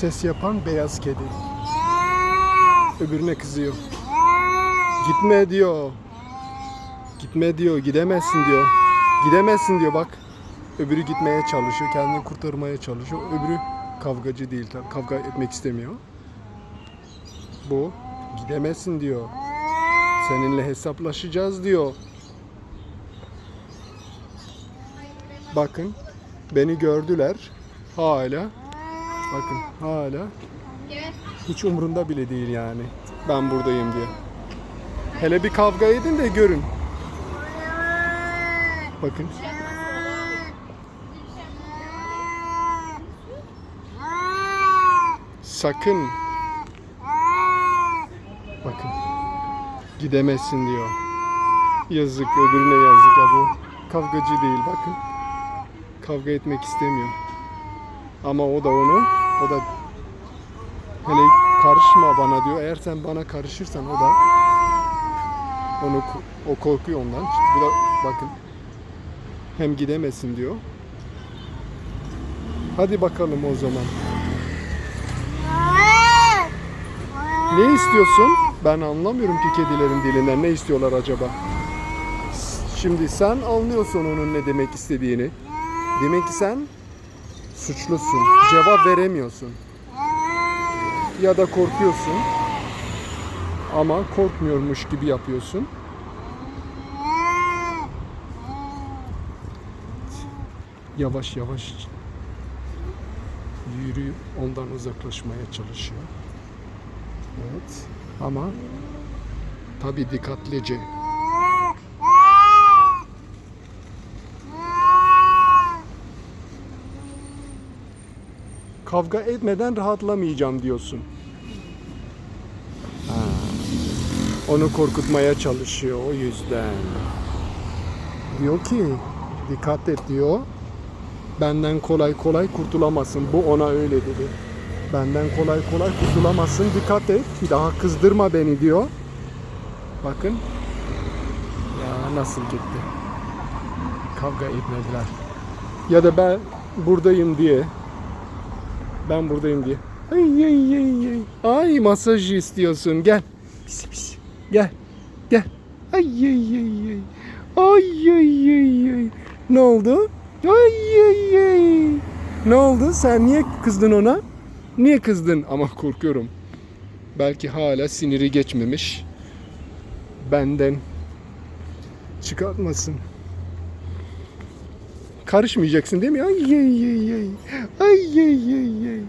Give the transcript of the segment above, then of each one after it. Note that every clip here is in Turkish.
Ses yapan beyaz kedi. Öbürüne kızıyor. Gitme diyor. Gitme diyor. Gidemezsin diyor. Gidemezsin diyor bak. Öbürü gitmeye çalışıyor. Kendini kurtarmaya çalışıyor. Öbürü kavgacı değil. tabii, Kavga etmek istemiyor. Bu gidemezsin diyor. Seninle hesaplaşacağız diyor. Bakın beni gördüler. Hala bakın hala hiç umurunda bile değil yani. Ben buradayım diye. Hele bir kavga edin de görün. Bakın. Sakın. Bakın. Gidemezsin diyor. Yazık öbürüne yazık ya bu. Kavgacı değil bakın. Kavga etmek istemiyor. Ama o da onu, o da hele karışma bana diyor. Eğer sen bana karışırsan o da onu o korkuyor ondan. Bu da bakın hem gidemesin diyor. Hadi bakalım o zaman. Ne istiyorsun? Ben anlamıyorum ki kedilerin dilinden. Ne istiyorlar acaba? Şimdi sen anlıyorsun onun ne demek istediğini. Demek ki sen suçlusun. Cevap veremiyorsun. Ya da korkuyorsun. Ama korkmuyormuş gibi yapıyorsun. Yavaş yavaş yürüyüp ondan uzaklaşmaya çalışıyor. Evet. Ama tabi dikkatlice. Kavga etmeden rahatlamayacağım diyorsun. Ha. Onu korkutmaya çalışıyor o yüzden. Diyor ki dikkat et diyor. Benden kolay kolay kurtulamazsın. Bu ona öyle dedi. Benden kolay kolay kurtulamazsın. Dikkat et. Bir daha kızdırma beni diyor. Bakın. Ya nasıl gitti. Kavga etmediler. Ya da ben buradayım diye. Ben buradayım diye. Ay ay ay ay. Ay masaj istiyorsun. Gel. Pis pis. Gel. Gel. Ay ay ay ay. Ay ay ay ay. Ne oldu? Ay ay ay. Ne oldu? Sen niye kızdın ona? Niye kızdın? Ama korkuyorum. Belki hala siniri geçmemiş. Benden çıkartmasın. Karışmayacaksın değil mi? Ay ay ay ay. Ay ay ay ay.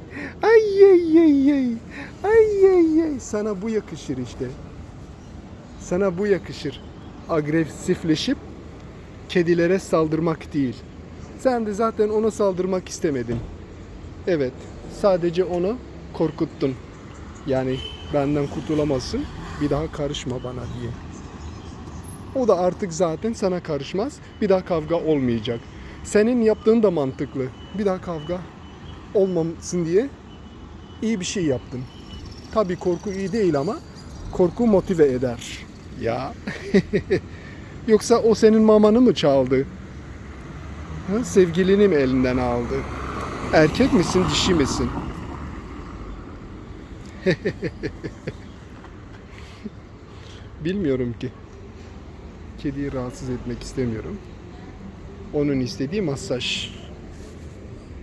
Ay ay ay ay. Ay ay ay. Sana bu yakışır işte. Sana bu yakışır. Agresifleşip kedilere saldırmak değil. Sen de zaten ona saldırmak istemedin. Evet. Sadece onu korkuttun. Yani benden kurtulamazsın. Bir daha karışma bana diye. O da artık zaten sana karışmaz. Bir daha kavga olmayacak. Senin yaptığın da mantıklı. Bir daha kavga olmamasın diye iyi bir şey yaptın. Tabii korku iyi değil ama korku motive eder. Ya. Yoksa o senin mamanı mı çaldı? Ha, sevgilini mi elinden aldı? Erkek misin, dişi misin? Bilmiyorum ki. Kediyi rahatsız etmek istemiyorum. Onun istediği masaj.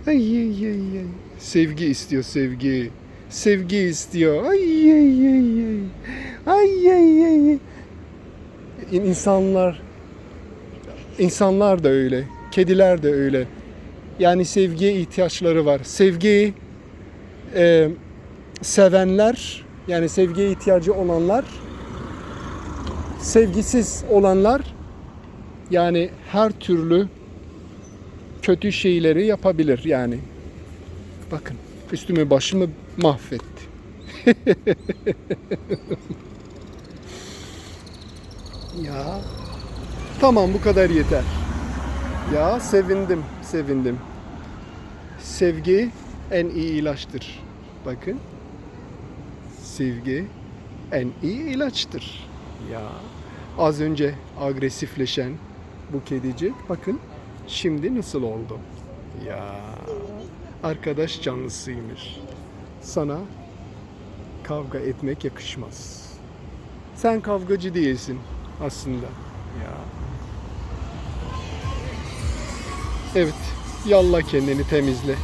Ay ay ay ay. Sevgi istiyor sevgi. Sevgi istiyor. Ay ay ay ay. Ay ay ay. İnsanlar insanlar da öyle. Kediler de öyle. Yani sevgiye ihtiyaçları var. Sevgiyi e, sevenler yani sevgiye ihtiyacı olanlar sevgisiz olanlar yani her türlü kötü şeyleri yapabilir yani. Bakın üstümü başımı mahvetti. ya tamam bu kadar yeter. Ya sevindim, sevindim. Sevgi en iyi ilaçtır. Bakın. Sevgi en iyi ilaçtır. Ya az önce agresifleşen bu kedicik bakın şimdi nasıl oldu? Ya arkadaş canlısıymış. sana kavga etmek yakışmaz. Sen kavgacı değilsin aslında. Ya. Evet, yalla kendini temizle.